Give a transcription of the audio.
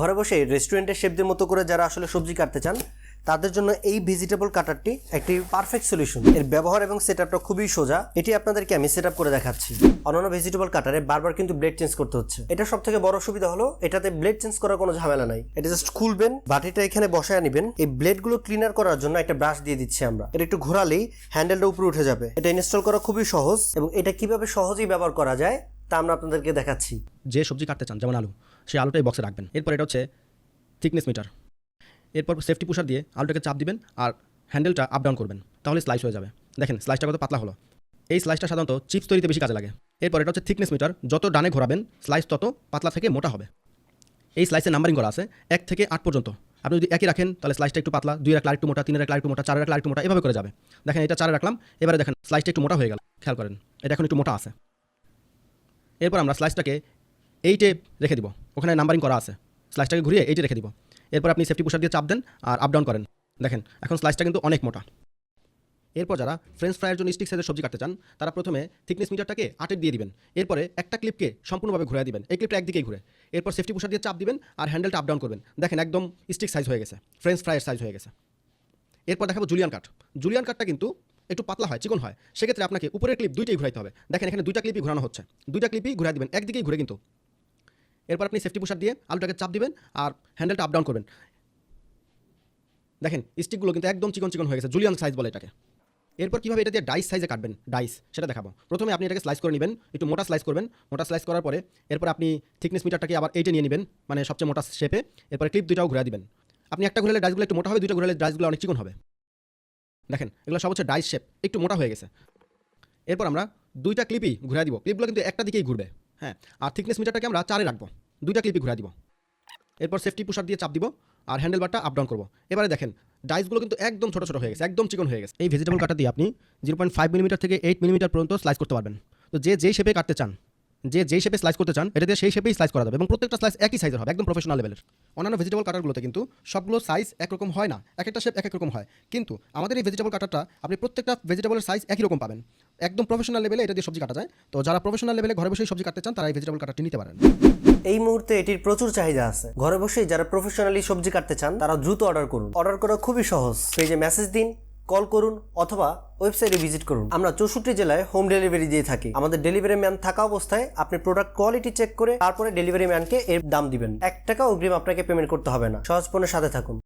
ঘরে বসে রেস্টুরেন্টের শেফদের মতো করে যারা আসলে সবজি কাটতে চান, তাদের জন্য এই ভেজিটেবল কাটারটি একটি পারফেক্ট সলিউশন এর ব্যবহার এবং সেটআপটা খুবই সোজা। এটি আপনাদেরকে আমি সেটআপ করে দেখাচ্ছি। অন্যান্য ভেজিটেবল কাটারে বারবার কিন্তু ব্লেড চেঞ্জ করতে হচ্ছে। এটা সব থেকে বড় সুবিধা হলো, এটাতে ব্লেড চেঞ্জ করার কোনো ঝামেলা নাই। এটা জাস্ট খুলবেন, বাটিটা এখানে বসায় নেবেন। এই ব্লেডগুলো ক্লিনার করার জন্য একটা ব্রাশ দিয়ে দিচ্ছি আমরা। এটা একটু ঘোরালেই হ্যান্ডেলটা উপরে উঠে যাবে। এটা ইনস্টল করা খুবই সহজ এবং এটা কীভাবে সহজেই ব্যবহার করা যায় তা আমরা আপনাদেরকে দেখাচ্ছি। যে সবজি কাটতে চান, যেমন আলু, সেই আলুটাই বক্সে রাখবেন। এরপর এটা হচ্ছে থিকনেস মিটার এরপর সেফটি পুষার দিয়ে আলুটাকে চাপ দিবেন আর হ্যান্ডেলটা আপ ডাউন করবেন, তাহলে স্লাইস হয়ে যাবে। দেখেন স্লাইসটা কত পাতলা হলো। এই স্লাইসটা সাধারণত চিপস তৈরিতে বেশি কাজে লাগে। এরপর এটা হচ্ছে থিকনেস মিটার যত ডানে ঘোরাবেন স্লাইস তত পাতলা থেকে মোটা হবে। এই স্লাইসে নাম্বারিং করা আছে, এক থেকে আট পর্যন্ত। আপনি যদি একই রাখেন, তাহলে স্লাইসটা একটু পাতলা, দুই রাখলে একটু মোটা, তিন রাখলে একটু মোটা, চার রাখলে একটু মোটা, এভাবে করে যাবে। দেখেন, এটা চারে রাখলাম, এবারে দেখেন স্লাইসটা একটু মোটা হয়ে গেল। খেয়াল করেন, এটা এখন একটু মোটা আছে। এরপর আমরা স্লাইসটাকে এইটে রেখে দিব। ওখানে নাম্বারিং করা আছে। স্লাইসটাকে ঘুরিয়ে এইটে রেখে দিব। এরপর আপনি সেফটি পুষার দিয়ে চাপ দেন আর আপ ডাউন করেন। দেখেন, এখন স্লাইসটা কিন্তু অনেক মোটা। এরপর যারা ফ্রেঞ্চ ফ্রাইয়ের জন্য স্টিক সাইজের সবজি কাটতে চান, তারা প্রথমে থিকনেস মিটারটাকে আটের দিয়ে দিবেন। এরপরে একটা ক্লিপকে সম্পূর্ণভাবে ঘুরে দিবেন। এই ক্লিপটা একদিকেই ঘুরে। এরপর সেফটি পুষার দিয়ে চাপ দিবেন আর হ্যান্ডেলটা আপ ডাউন করবেন। দেখেন, একদম স্টিক সাইজ হয়ে গেছে। ফ্রেঞ্চ ফ্রাইয়ের সাইজ হয়ে গেছে। এরপর দেখাবো জুলিয়ান কাট জুলিয়ান কাটটা কিন্তু একটু পাতলা হয়, চিকন হয়, সেক্ষেত্রে আপনাকে উপরের ক্লিপ দুইটাই ঘুরাইতে হবে। দেখেন, এখানে দুইটা ক্লিপই ঘোরানো হচ্ছে। দুইটা ক্লিপই ঘুরে দিবেন, একদিকেই ঘুরে কিন্তু। এরপর আপনি সেফটি পুষার দিয়ে আলুটাকে চাপ দিবেন আর হ্যান্ডেলটা আপ ডাউন করবেন। দেখেন স্টিকগুলো কিন্তু একদম চিকন চিকন হয়ে গেছে জুলিয়ান সাইজ বলে এটাকে। এরপর কীভাবে এটা দিয়ে ডাইস সাইজে কাটবেন? ডাইস সেটা দেখাবো। প্রথমে আপনি এটাকে স্লাইস করে নেবেন, একটু মোটা স্লাইস করবেন। মোটা স্লাইস করার পরে এরপর আপনি থিকনেস মিটারটাকে আবার এইটে নিয়ে নেবেন মানে সবচেয়ে মোটা শেপে এরপরে ক্লিপ দুটাও ঘুরে দিবেন। আপনি একটা ঘুরলে ডাইসগুলো একটু মোটা হবে, দুইটা ঘুরলে ডাইসগুলো অনেক চিকন হবে। দেখেন, এগুলো সব হচ্ছে ডাইস শেপ একটু মোটা হয়ে গেছে। এরপর আমরা দুইটা ক্লিপই ঘুরে দিব। ক্লিপগুলো কিন্তু একটা দিকেই ঘুরবে। হ্যাঁ আর থিকনেস মিটারটাকে আমরা চারে রাখব। দুইটা ক্লিপই ঘুরে দিব। এরপর সেফটি পুষার দিয়ে চাপ দিব আর হ্যান্ডেল বারটা আপ ডাউন করব। এবারে দেখেন ডাইসগুলো কিন্তু একদম ছোটো ছোটো হয়ে গেছে, একদম চিকন হয়ে গেছে। এই ভেজিটেবল কাটা দিয়ে আপনি জিরো পয়েন্ট ফাইভ মিলিমিটার থেকে এইট মিলিমিটার পর্যন্ত স্লাইস করতে পারবেন। তো যে যেই শেপে কাটতে চান যে যেই শেপে স্লাইস করতে চান, এটা দিয়ে সেই শেপেই স্লাইস করা যাবে এবং প্রত্যেকটা স্লাইস একই সাইজের হবে, একদম প্রফেশনাল লেভেলের অন্যান্য ভেজিটেবল কাটারগুলোতে কিন্তু সবগুলো সাইজ একরকম হয় না, এক একটা শেপ এক এক রকম হয়। কিন্তু আমাদের এই ভেজিটেবল কাটারটা আপনি প্রত্যেকটা ভেজিটেবলের সাইজ একই রকম পাবেন। একদম প্রফেশনাল লেভেলে এটা দিয়ে সবজি কাটা যায়। তো যারা প্রফেশনাল লেভেলে ঘরে বসেই সবজি কাটতে চান, তারা এই ভেজিটেবল কাটারটি নিতে পারেন। এই মুহূর্তে এটির প্রচুর চাহিদা আছে। ঘরে বসেই যারা প্রফেশনালি সবজি কাটতে চান, তারা দ্রুত অর্ডার করুন। অর্ডার করা খুবই সহজ। পেজে মেসেজ দিন কল করুন অথবা ওয়েবসাইটে ভিজিট করুন। আমরা চৌষট্টি জেলায় হোম ডেলিভারি দিয়ে থাকি। আমাদের ডেলিভারি ম্যান থাকা অবস্থায় আপনি প্রোডাক্ট কোয়ালিটি চেক করে তারপরে ডেলিভারি ম্যানকে এর দাম দিবেন। এক টাকা অগ্রিম আপনাকে পেমেন্ট করতে হবে না। সহজ পণ্যের সাথে থাকুন।